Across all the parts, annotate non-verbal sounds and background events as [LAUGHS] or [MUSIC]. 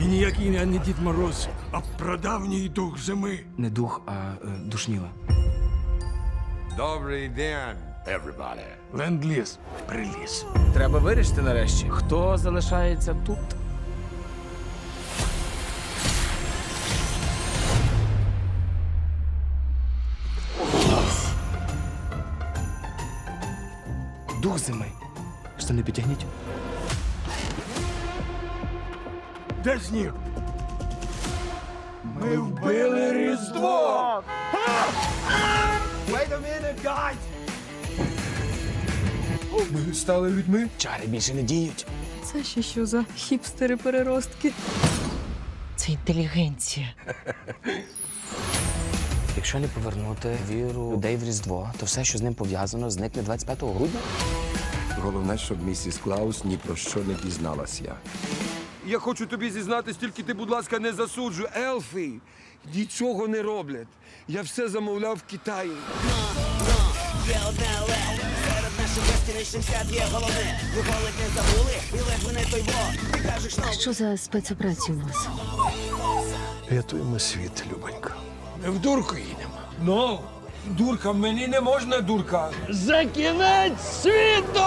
І ніякий не Дід Мороз, а прадавній дух зими. Не дух, а е, душніла. Добрий день, everybody. Ленд-ліз приліз. Треба вирішити нарешті, хто залишається тут. Дух зими. Штани підтягніть. Де сніг? Ми вбили Різдво! Ми стали людьми? Чари більше не діють. Це ще що за хіпстери-переростки? Це інтелігенція. [LAUGHS] Якщо не повернути віру людей в Різдво, то все, що з ним пов'язано, зникне 25 грудня. Головне, щоб місіс Клаус ні про що не дізналася. Я хочу тобі зізнатись, тільки ти, будь ласка, не засуджуй. Елфи нічого не роблять. Я все замовляв в Китаї. Що за спецоперація у вас? Рятуємо світ, Любонька. Ми в дурку їдемо. Ну, дурка, мені не можна дурка. За кінець світу!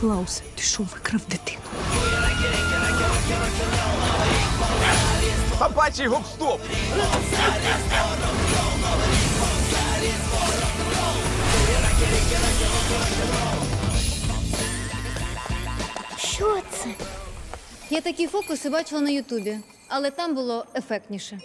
Клаус, ти що викрав дитину? Собачий гоп-стоп! Що це? Я такі фокуси бачила на Ютубі, але там було ефектніше.